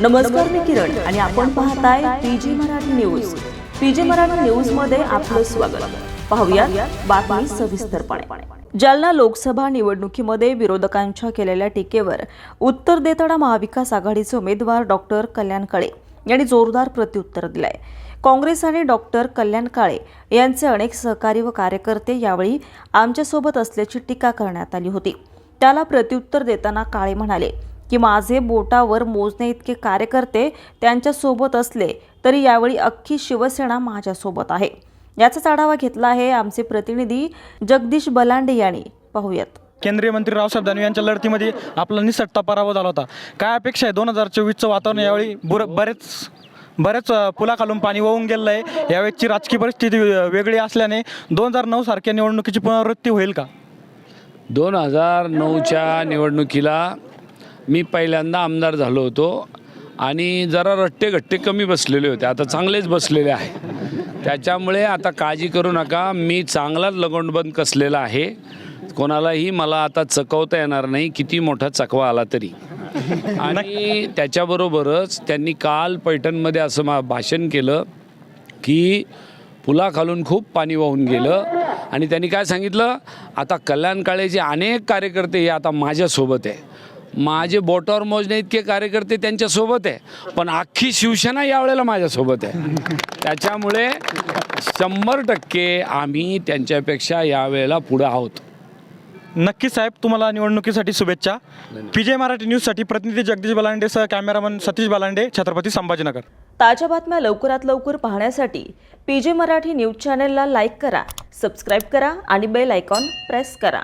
नमस्कार मी किरण आणि आपण पाहताय PG Marathi news. PG Marathi न्यूजमध्ये आपलं स्वागत. पाहूया बातमी सविस्तरपणे. जालना लोकसभा निवडणुकीमध्ये विरोधकांच्या केलेल्या टीकेवर उत्तर देताना महाविकास आघाडीचे उमेदवार डॉक्टर कल्याण काळे यांनी जोरदार प्रत्युत्तर दिलंय. काँग्रेस आणि डॉक्टर कल्याण काळे यांचे अनेक सहकारी व कार्यकर्ते यावेळी आमच्यासोबत असल्याची टीका करण्यात आली होती. त्याला प्रत्युत्तर देताना काळे म्हणाले की माझे बोटावर मोजणे इतके कार्यकर्ते त्यांच्यासोबत असले तरी यावेळी अख्खी शिवसेना माझ्यासोबत आहे. याचाच आढावा घेतला आहे आमचे प्रतिनिधी जगदीश बलांडे यांनी. पाहूयात. केंद्रीय मंत्री रावसाहेब दानवे यांच्या लढतीमध्ये आपला निसटता पराभव झाला होता. काय अपेक्षा आहे दोन हजार चोवीसचं वातावरण यावेळी? बुर बरेच बरेच पुलाखालून पाणी वाहून गेलेलं आहे यावेळेची राजकीय परिस्थिती वेगळी असल्याने दोन हजार नऊ सारख्या निवडणुकीची पुनरावृत्ती होईल का? दोन हजार नऊच्या निवडणुकीला मी पहिल्यांदा आमदार झालो होतो आणि जरा रट्टे घट्टे कमी बसलेले होते. आता चांगलेच बसलेले आहे. त्याच्यामुळे आता काळजी करू नका. मी चांगलाच लगोंडबंद कसलेला आहे. कोणालाही मला आता चकवता येणार नाही. किती मोठा चकवा आला तरी. आणि त्याच्याबरोबरच त्यांनी काल पैठणमध्ये असं मा भाषण केलं की पुलाखालून खूप पाणी वाहून गेलं. आणि त्यांनी काय सांगितलं? आता कल्याण काळेचे अनेक कार्यकर्ते हे आता माझ्यासोबत आहे. माझे बोटावर मोजणे इतके कार्यकर्ते त्यांच्यासोबत आहे पण अख्खी शिवसेना यावेळेला माझ्यासोबत आहे. त्याच्यामुळे शंभर टक्के आम्ही त्यांच्यापेक्षा यावेळेला पुढं आहोत. नक्की साहेब तुम्हाला निवडणुकीसाठी शुभेच्छा. पी जे मराठी न्यूजसाठी प्रतिनिधी जगदीश बलांडेसह कॅमेरामन सतीश बलांडे छत्रपती संभाजीनगर. ताज्या बातम्या लवकरात लवकर पाहण्यासाठी पीजे मराठी न्यूज चॅनलला लाईक करा सबस्क्राईब करा आणि बेल आयकॉन प्रेस करा.